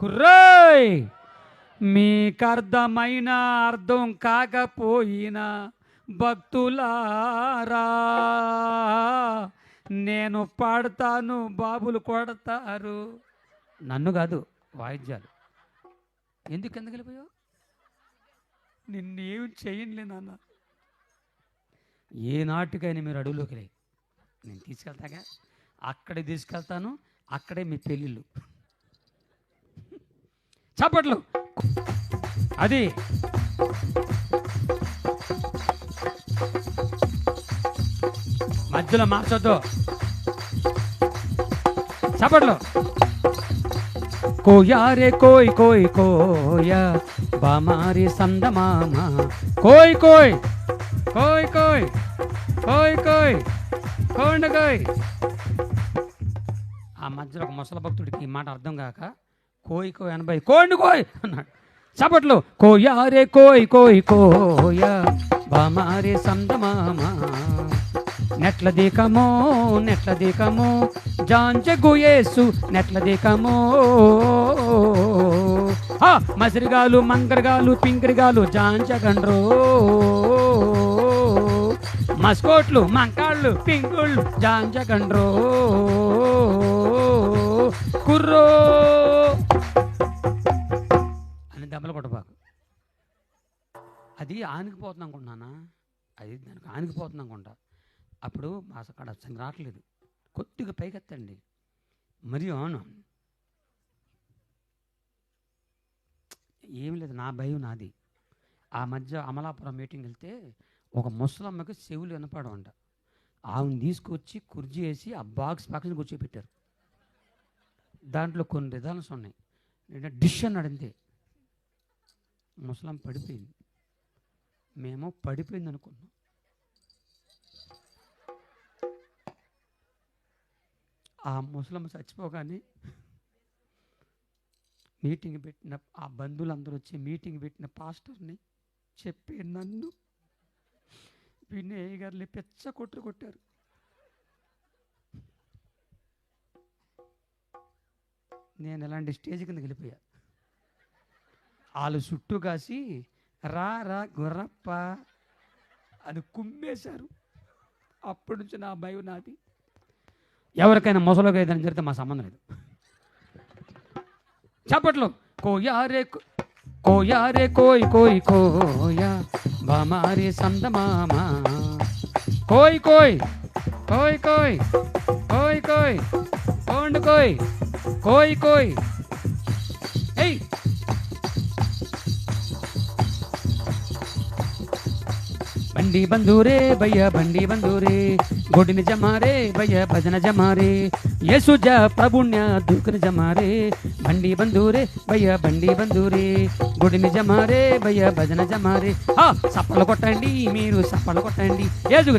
కుర్రోయ్! మీకర్థమైన అర్థం కాకపోయినా భక్తులారా నేను పాడతాను బాబులు కొడతారు. నన్ను కాదు వాయిద్యాలు. ఎందుకు ఎందుకు వెళ్ళిపోయావు? నిన్నేం చేయనులే నాన్న. ఏ నాటికైనా మీరు అడవులోకి లే నేను తీసుకెళ్తాగా. అక్కడే తీసుకెళ్తాను అక్కడే మీ పెళ్ళిళ్ళు. చప్పట్లు అది. మధ్యలో మార్చొద్దు. చప్పట్లు కోయారే కోయ్ కోయ్ కోయ. బామారి సందమామ కోయ్ కోయ్. కోయ్ కోయ్. కోయ్ కోయ్. కోండ కోయ్. ఆ మధ్యలో ఒక ముసల భక్తుడికి ఈ మాట అర్థం కాక కోయి కోయ్ అనబై కోండి కోయ్ అన్నాడు. చప్పట్లు కోయారే కోయ్ కోయ్ కోయ బామారే సందమామ నెట్ల దీకమో నెట్ల దీకమో జాంచ గుయేసు నెట్ల దీకమో. మసిరిగాలు మంకరగాలు పింకరిగాలు జాంచగండ్రో మస్కోట్లు మంకాళ్ళు పింకుళ్ళు జాంచగండ్రో కుర్రో. అది ఆనికిపోతుంది అనుకుంటున్నానా అది దానికి ఆనికిపోతుంది అనుకుంటా. అప్పుడు మా అక్కడ సంగ రావట్లేదు. కొద్దిగా పైకెత్తండి. మరి అవును. ఏం లేదు నా భయం నాది. ఆ మధ్య అమలాపురం మీటింగ్ వెళ్తే ఒక ముసలమ్మకి చెవులు వినపడమంట ఆమెను తీసుకొచ్చి కుర్జీ వేసి ఆ బాక్స్ పక్కన కూర్చోబెట్టారు. దాంట్లో కొన్ని రిజల్ట్స్ ఉన్నాయి. నేను డిష్ అన్నాడు అంతే ముసలం పడిపోయింది. మేము పడిపోయింది అనుకున్నాం ఆ ముసలమ్మ చచ్చిపోగానే మీటింగ్ పెట్టిన ఆ బంధువులందరూ వచ్చి మీటింగ్ పెట్టిన పాస్టర్ని చెప్పి నన్ను వినయ్ గారిని పెచ్చ కొట్టు కొట్టారు. నేను ఇలాంటి స్టేజ్ కింద వెళ్ళిపోయా. వాళ్ళు చుట్టూ కాసి రా రా గుర్రప్ప అని కుమ్మేశారు. అప్పటి నుంచి నా భయం నాది. ఎవరికైనా మొసలుగా ఏదైనా జరిగితే మా సంబంధం లేదు. చప్పట్లు. కోయారే కో- కోయారే కోయ్ కోయ్ కోయా బామారే సందమామ కోయ్ కోయ్ కోయ్ కోయ్ కోయ్ కోయ్ కోండు కోయ్ కోయ్ కోయ్. ఏయ్! బండి బంధూరే భయ్య బండి బంధూరే గొడిని జమారే భయ్య భజన జమారే యశుజ ప్రభుణ్య దూకుని జమారే బండి బంధూరే భయ్య బండి బంధూరే గుడిని జమారే భయ్య భజన జమారే ఆ సప్పలు కొట్టండి మీరు సప్పలు కొట్టండి ఏజు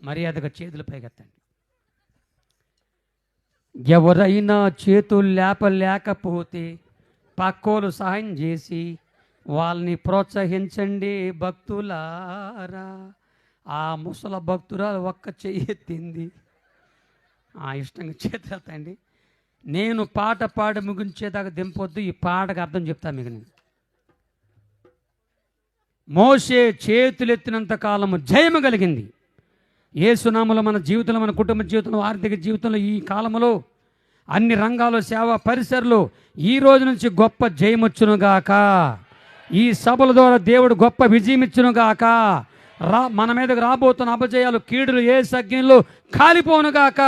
మర్యాదగా చేతులు పైకెత్తండి ఎవరైనా చేతులు లేపలేకపోతే పక్కోలు సహాయం చేసి వాళ్ళని ప్రోత్సహించండి భక్తులారా. ఆ ముసల భక్తురాలు ఒక్క చెయ్యెత్తింది ఆ ఇష్టంగా చేతండి నేను పాట పాడి ముగించేదాకా దింపొద్దు ఈ పాటకు అర్థం చెప్తా మీకు నేను. మోసే చేతులెత్తినంత కాలము జయము కలిగింది. ఏసునామలో మన జీవితంలో మన కుటుంబ జీవితంలో ఆర్థిక జీవితంలో ఈ కాలంలో అన్ని రంగాల్లో సేవ పరిసరలు ఈ రోజు నుంచి గొప్ప జయమొచ్చునుగాక. ఈ సభల ద్వారా దేవుడు గొప్ప విజయం ఇచ్చునుగాక రా మన మీదకు రాబోతున్న అపజయాలు కీడులు ఏ సజ్ఞంలో కాలిపోనుగాక.